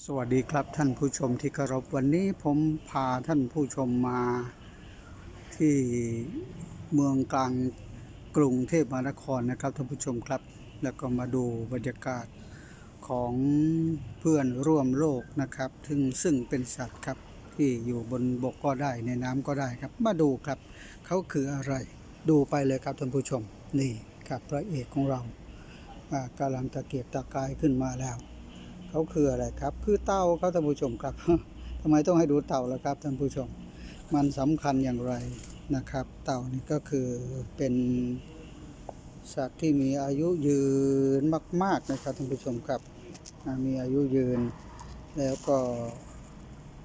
สวัสดีครับท่านผู้ชมที่เคารพวันนี้ผมพาท่านผู้ชมมาที่เมืองกลางกรุงเทพมหานครนะครับท่านผู้ชมครับ แล้วก็มาดูบรรยากาศของเพื่อนร่วมโลกนะครับซึ่งซึ่งเป็นสัตว์ครับที่อยู่บนบกก็ได้ในน้ำก็ได้ครับ มาดูครับเขาคืออะไรดูไปเลยครับท่านผู้ชมนี่ครับพระเอกของเราอ่ากำลังตะเกียบตะกายขึ้นมาแล้ว เขาคืออะไรครับ คือเต่าครับท่านผู้ชมครับทำไมต้องให้ดูเต่าล่ะครับท่านผู้ชม มันสำคัญอย่างไรนะครับ เต่านี่ก็คือเป็นสัตว์ที่มีอายุยืนมาก ๆนะครับท่านผู้ชมครับ มีอายุยืน แล้วก็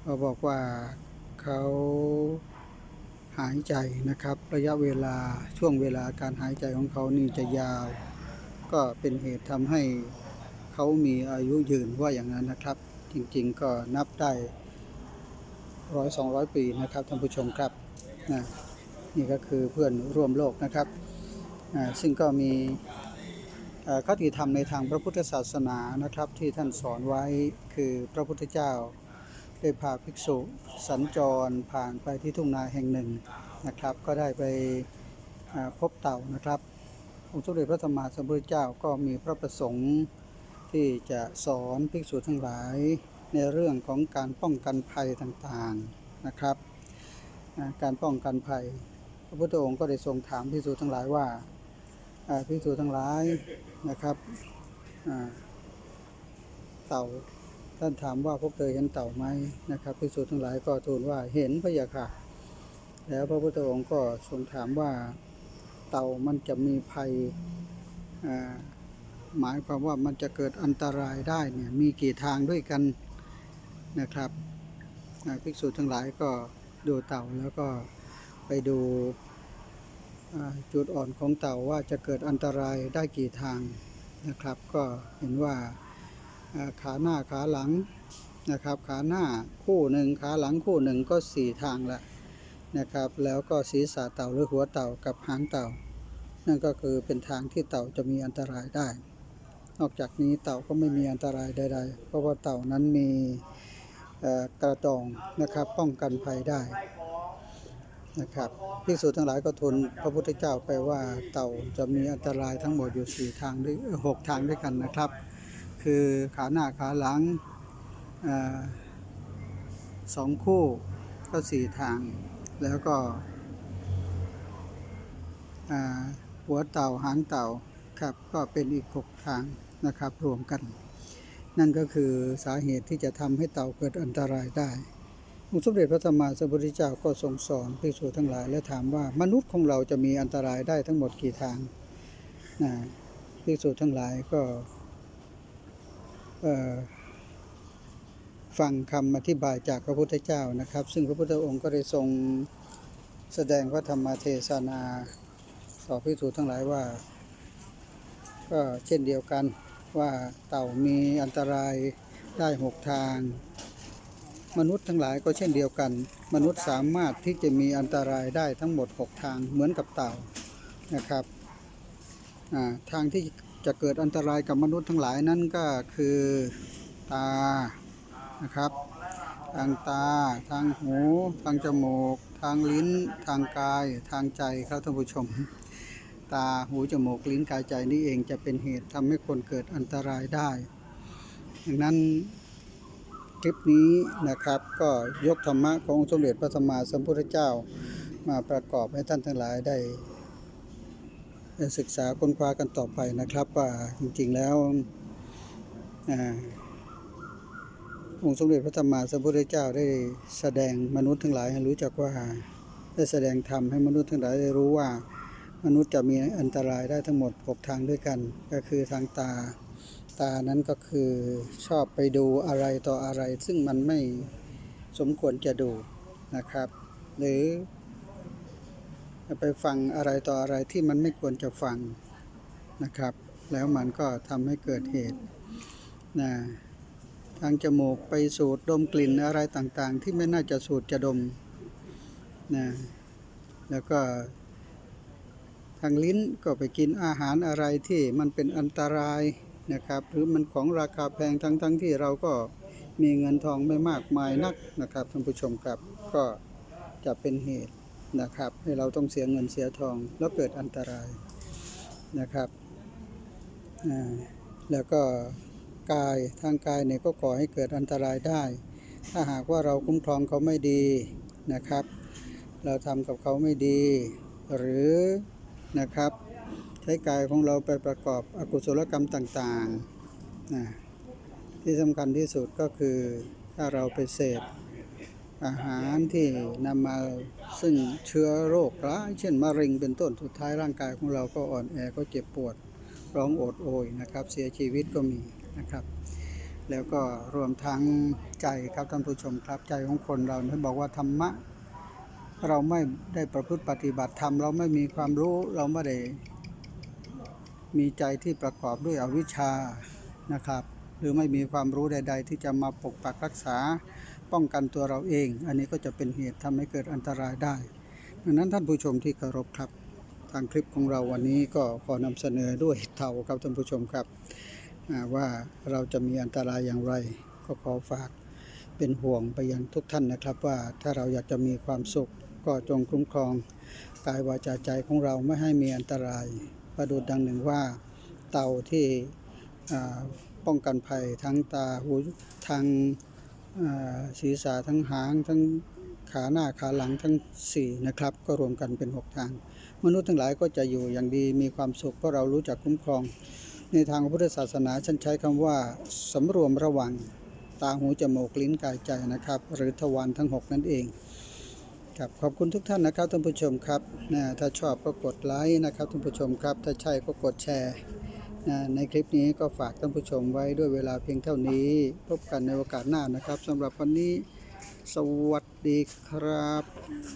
เขาบอกว่าเขาหายใจนะครับ ระยะเวลาช่วงเวลาการหายใจของเขานี่จะยาว ก็เป็นเหตุทำให้ เขามีอายุยืนว่าอย่างนั้นนะครับ จริงๆก็นับได้ร้อยสองร้อยปีนะครับท่านผู้ชมครับนะนี่ก็คือเพื่อนร่วมโลกนะครับอ่าซึ่งก็มีคติธรรมในทางพระพุทธศาสนานะครับที่ท่านสอนไว้คือพระพุทธเจ้าได้พาภิกษุสัญจรผ่านไปที่ทุ่งนาแห่งหนึ่งนะครับ ก็ได้ไปพบเต่านะครับองค์สมเด็จพระสัมมาสัมพุทธเจ้าก็มีพระประสงค์ ที่จะสอนภิกษุทั้งหลายในเรื่องของการป้องกันภัยต่างๆนะครับ การป้องกันภัย พระพุทธองค์ก็ได้ทรงถามภิกษุทั้งหลายว่าภิกษุทั้งหลายนะครับเต่าท่านถามว่าพวกเธอเห็นเต่าไหมนะครับภิกษุทั้งหลายก็ทูลว่าเห็นพระยาค่ะ แล้วพระพุทธองค์ก็ทรงถามว่าเต่ามันจะมีภัยอ่า หมายความว่ามันจะเกิดอันตรายได้เนี่ยมีกี่ทางด้วยกันนะครับภิกษุทั้งหลายก็ดูเต่าแล้วก็ไปดูจุดอ่อนของเต่าว่าจะเกิดอันตรายได้กี่ทางนะครับ ก็เห็นว่าขาหน้าขาหลังนะครับขาหน้าคู่หนึ่งขาหลังคู่หนึ่งก็สี่ทางละนะครับแล้วก็ศีรษะเต่าหรือหัวเต่ากับหางเต่า นั่นก็คือเป็นทางที่เต่าจะมีอันตรายได้ นอกจากนี้เต่าก็ไม่มีอันตรายใด ๆ เพราะว่าเต่านั้นมีกระดองนะครับป้องกันภัยได้นะครับภิกษุทั้งหลายก็ทูลพระพุทธเจ้าไปว่าเต่าจะมีอันตรายทั้งหมดอยู่สี่ทางด้วยเอ่อหกทางด้วยกันนะครับ คือขาหน้าขาหลังอสองคู่ก็สี่ทาง แล้วก็หัวเต่าหางเต่าครับก็เป็นอีกหกทาง นะครับ รวมกัน นั่นก็คือสาเหตุที่จะทำให้เต่าเกิดอันตรายได้องค์สมเด็จพระสัมมาสัมพุทธเจ้าก็ทรงสอนภิกษุทั้งหลาย และถามว่ามนุษย์ของเราจะมีอันตรายได้ทั้งหมดกี่ทางนะภิกษุทั้งหลายก็ฟังคำอธิบายจากพระพุทธเจ้านะครับ ซึ่งพระพุทธองค์ก็ได้ทรงแสดงพระธรรมเทศนาต่อภิกษุทั้งหลายว่า ก็เช่นเดียวกัน ว่าเต่ามีอันตรายได้หกทาง มนุษย์ทั้งหลายก็เช่นเดียวกัน มนุษย์สามารถที่จะมีอันตรายได้ทั้งหมดหกทางเหมือนกับเต่านะครับทางที่จะเกิดอันตรายกับมนุษย์ทั้งหลายนั้นก็คือตานะครับ ทางตา ทางหู ทางจมูก ทางลิ้น ทางกาย ทางใจครับท่านผู้ชม ตาหูจมูกลิ้นกายใจนี่เองจะเป็นเหตุทำให้คนเกิดอันตรายได้ดังนั้นคลิปนี้นะครับก็ยกธรรมะขององค์สมเด็จพระสัมมาสัมพุทธเจ้ามาประกอบให้ท่านทั้งหลายได้ไดศึกษาค้นคว้ากันต่อไปนะครับว่าจริงๆแล้วอาองค์สมเด็จพระสัมมาสัมพุทธเจ้าได้แสดงมนุษย์ทั้งหลายให้รู้จักว่าได้แสดงธรรมให้มนุษย์ทั้งหลายได้รู้ว่า มนุษย์จะมีอันตรายได้ทั้งหมด 6 ทางด้วยกัน ก็คือทางตา ตานั้นก็คือชอบไปดูอะไรต่ออะไร ซึ่งมันไม่สมควรจะดูนะครับ หรือไปฟังอะไรต่ออะไรที่มันไม่ควรจะฟังนะครับ แล้วมันก็ทำให้เกิดเหตุนะทางจมูกไปสูดดมกลิ่นอะไรต่างๆ ที่ไม่น่าจะสูดจะดมนะแล้วก็ ทางลิ้นก็ไปกินอาหารอะไรที่มันเป็นอันตรายนะครับ หรือมันของราคาแพงทั้งๆทที่เราก็มีเงินทองไม่มากมายนักนะครับท่านผู้ชมครับก็จะเป็นเหตุนะครับ ให้เราต้องเสียเงินเสียทองแล้วเกิดอันตรายนะครับแล้วก็กายทางกายเนี่ยก็ก่อให้เกิดอันตรายได้ ถ้าหากว่าเราคุ้มครองเขาไม่ดีนะครับ เราทำกับเขาไม่ดี หรือ นะครับ ใช้กายของเราไปประกอบอกุศลกรรมต่างๆนะที่สำคัญที่สุดก็คือถ้าเราไปเสพอาหารที่นำมาซึ่งเชื้อโรคร้ายเช่นมะเร็งเป็นต้นสุดท้ายร่างกายของเราก็อ่อนแอก็เจ็บปวดร้องโอดโอยนะครับ เสียชีวิตก็มีนะครับ แล้วก็รวมทั้งใจครับท่านผู้ชมครับใจของคนเราเนี่ยบอกว่าธรรมะ เราไม่ได้ประพฤติปฏิบัติธรรมเราไม่มีความรู้เราไม่ได้มีใจที่ประกอบด้วยอวิชชานะครับ หรือไม่มีความรู้ใด ๆ ที่จะมาปกปักรักษาป้องกันตัวเราเอง อันนี้ก็จะเป็นเหตุทำให้เกิดอันตรายได้ ดังนั้นท่านผู้ชมที่เคารพครับ ทางคลิปของเราวันนี้ก็ขอนำเสนอด้วยเท่าครับท่านผู้ชมครับว่าเราจะมีอันตรายอย่างไร ก็ขอฝากเป็นห่วงไปยังทุกท่านนะครับว่าถ้าเราอยากจะมีความสุข ก็จงคุ้มครองกายวาจาใจของเราไม่ให้มีอันตราย ประดุดดังหนึ่งว่าเต่าที่ป้องกันภัยทั้งตาหูทางศีรษะทั้งหางทั้งขาหน้าขาหลังทั้งสี่นะครับก็รวมกันเป็นหกทาง มนุษย์ทั้งหลายก็จะอยู่อย่างดีมีความสุขเพราะเรารู้จักคุ้มครอง ในทางพุทธศาสนาฉันใช้คำว่าสำรวมระวังตาหูจมูกลิ้นกายใจนะครับ หรือทวารทั้ง 6 นั่นเอง ครับขอบคุณทุกท่านนะครับท่านผู้ชมครับนะถ้าชอบก็กดไลค์นะครับท่านผู้ชมครับ ถ้าใช่ก็กดแชร์นะในคลิปนี้ก็ฝากท่านผู้ชมไว้ด้วยเวลาเพียงเท่านี้ พบกันในโอกาสหน้านะครับสำหรับวันนี้สวัสดีครับ